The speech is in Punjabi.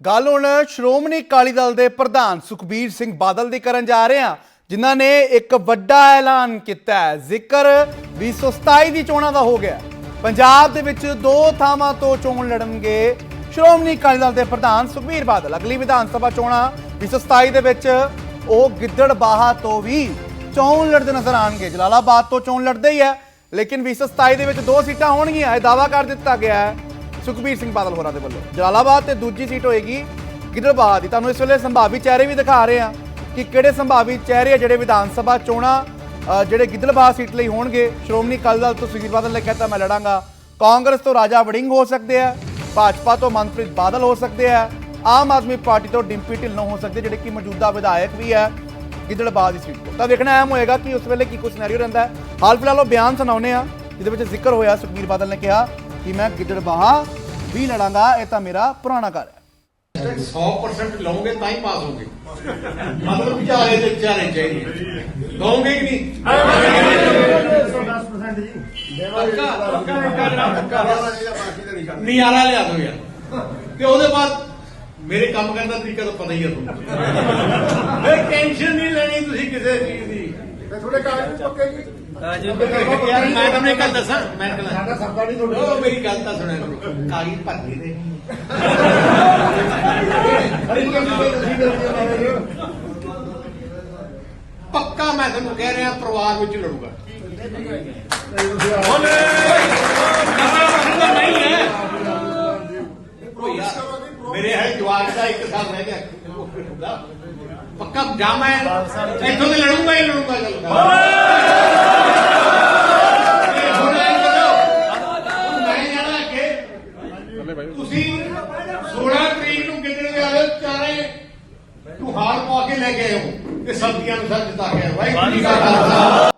ਗੱਲ ਹੁਣ ਸ਼੍ਰੋਮਣੀ ਅਕਾਲੀ ਦਲ ਦੇ ਪ੍ਰਧਾਨ ਸੁਖਬੀਰ ਸਿੰਘ ਬਾਦਲ ਦੀ ਕਰਨ ਜਾ ਰਹੇ ਹਾਂ, ਜਿਨ੍ਹਾਂ ਨੇ ਇੱਕ ਵੱਡਾ ਐਲਾਨ ਕੀਤਾ ਹੈ। ਜ਼ਿਕਰ 227 ਦੀ ਚੋਣਾਂ ਦਾ ਹੋ ਗਿਆ ਪੰਜਾਬ ਦੇ ਵਿੱਚ ਦੋ ਥਾਵਾਂ ਤੋਂ ਚੋਣ ਲੜਨਗੇ ਸ਼੍ਰੋਮਣੀ ਅਕਾਲੀ ਦਲ ਦੇ ਪ੍ਰਧਾਨ ਸੁਖਬੀਰ ਬਾਦਲ। ਅਗਲੀ ਵਿਧਾਨ ਸਭਾ ਚੋਣਾਂ 227 ਦੇ ਵਿੱਚ ਉਹ ਗਿੱਦੜਬਾਹਾ ਤੋਂ ਵੀ ਚੋਣ ਲੜਦੇ ਨਜ਼ਰ ਆਣਗੇ ਜਲਾਲਾਬਾਦ ਤੋਂ ਚੋਣ ਲੜਦੇ ਹੀ ਹੈ, ਲੇਕਿਨ 227 ਦੇ ਵਿੱਚ ਦੋ ਸੀਟਾਂ ਹੋਣਗੀਆਂ। ਇਹ ਦਾਵਾ ਕਰ ਦਿੱਤਾ ਗਿਆ ਹੈ ਸੁਖਬੀਰ ਸਿੰਘ ਬਾਦਲ ਹੋਰਾਂ ਦੇ ਵੱਲੋਂ। ਜਲਾਲਾਬਾਦ ਤੇ ਦੂਜੀ ਸੀਟ ਹੋਏਗੀ ਗਿੱਦੜਬਾਹ ਦੀ। ਤੁਹਾਨੂੰ ਇਸ ਵੇਲੇ ਸੰਭਾਵੀ ਚਿਹਰੇ ਵੀ ਦਿਖਾ ਰਹੇ ਹਾਂ ਕਿ ਕਿਹੜੇ ਸੰਭਾਵੀ ਚਿਹਰੇ ਆ ਜਿਹੜੇ ਵਿਧਾਨ ਸਭਾ ਚੋਣਾਂ ਜਿਹੜੇ ਗਿੱਦੜਬਾਹਾ ਸੀਟ ਲਈ ਹੋਣਗੇ। ਸ਼੍ਰੋਮਣੀ ਅਕਾਲੀ ਦਲ ਤੋਂ ਸੁਖਬੀਰ ਬਾਦਲ ਨੇ ਕਹਿਤਾ ਮੈਂ ਲੜਾਂਗਾ। ਕਾਂਗਰਸ ਤੋਂ ਰਾਜਾ ਵੜਿੰਗ ਹੋ ਸਕਦੇ ਆ, ਭਾਜਪਾ ਤੋਂ ਮਨਪ੍ਰੀਤ ਬਾਦਲ ਹੋ ਸਕਦੇ ਆ, ਆਮ ਆਦਮੀ ਪਾਰਟੀ ਤੋਂ ਡਿੰਪੀ ਢਿੱਲੋਂ ਹੋ ਸਕਦੇ ਜਿਹੜੇ ਕਿ ਮੌਜੂਦਾ ਵਿਧਾਇਕ ਵੀ ਹੈ ਗਿੱਦੜਬਾਹ ਦੀ ਸੀਟ ਤੋਂ। ਤਾਂ ਦੇਖਣਾ ਅਹਿਮ ਹੋਏਗਾ ਕਿ ਉਸ ਵੇਲੇ ਕੀ ਕੁਝ ਸਿਨੈਰੀਓ ਰਹਿੰਦਾ ਹੈ। ਹਾਲ ਫਿਲਹਾਲ ਉਹ ਬਿਆਨ ਸੁਣਾਉਨੇ ਆ ਜਿਹਦੇ ਵਿੱਚ ਜ਼ਿਕਰ ਹੋਇਆ, ਸੁਖਬੀਰ ਬਾਦਲ ਨੇ ਕਿਹਾ ਕਿ ਮੈਂ ਗਿੱਦੜਬਾਹ ਵੀ ਲੜਾਂਗਾ ਇਹ ਤਾਂ ਮੇਰਾ ਪੁਰਾਣਾ ਘਰ ਹੈ। 100% ਲਓਗੇ ਤਾਂ ਹੀ ਪਾਸ ਹੋਗੇ। ਮਤਲਬ ਵਿਚਾਰੇ ਤੇ ਵਿਚਾਰੇ ਚਾਹੀਦੇ। ਲਓਗੇ ਕਿ ਨਹੀਂ? ਨਿਆਰਾ ਲਿਆ ਦੋ ਯਾਰ। ਤੇ ਉਹਦੇ ਬਾਅਦ ਮੇਰੇ ਕੰਮ ਕਰਨ ਦਾ ਤਰੀਕਾ ਤਾਂ ਪਤਾ ਹੀ ਹੈ ਤੁਹਾਨੂੰ। ਫਿਰ ਟੈਨਸ਼ਨ ਨਹੀਂ ਲੈਣੀ ਤੁਸੀਂ ਕਿਸੇ ਚੀਜ਼ ਕਾਗਜ਼ ਪੱਕੇ ਜੀ। ਯਾਰ ਮੈਂ ਤੁਹਾਨੂੰ ਇੱਕ ਗੱਲ ਦੱਸਾਂ ਮੈਂ ਗੱਲ ਸਾਡਾ ਸਰਦਾ ਨਹੀਂ ਤੁਹਾਡੇ ਉਹ ਮੇਰੀ ਗੱਲ ਤਾਂ ਸੁਣਿਆ ਕਰੋ ਕਾਗਜ਼ ਭਰਨੇ ਦੇ ਹਰੀ ਗੱਲ ਤੁਸੀਂ ਕਰਦੇ ਹੋ ਪੱਕਾ ਮੈਂ ਤੁਹਾਨੂੰ ਕਹਿ ਰਿਹਾ ਪਰਿਵਾਰ ਵਿੱਚ ਲੜੂਗਾ। ਨਹੀਂ ਹੈ ਮੇਰੇ ਹੈ ਜਵਾਕ ਦਾ ਇੱਕ ਸਾਲ ਰਹਿ ਗਿਆ। ਪੱਕਾ ਜਾਮਾ ਹੈ ਇੱਥੋਂ ਤੇ ਲੜੂਗਾ ਹੀ ਲੜੂਗਾ ਚੱਲਦਾ ਹੁਣ ਇਹ ਬਤਾਓ, ਹੁਣ ਮੈਂ ਜਾਣਾ ਅੱਗੇ ਤੁਸੀਂ 16 ਤਰੀਕ ਨੂੰ ਕਿਤੇ ਵੀ ਆਏ ਚਾਰੇ ਤੂੰ ਹਾਰ ਪਵਾ ਕੇ ਲੈ ਕੇ ਆਏ ਹੋ ਤੇ ਸਬਜ਼ੀਆਂ ਨੂੰ ਸਰ ਜਿੱਤਾ ਕੇ ਆਏ ਵਾਹਿਗੁਰੂ ਜੀ ਕਾ ਖਾਲਸਾ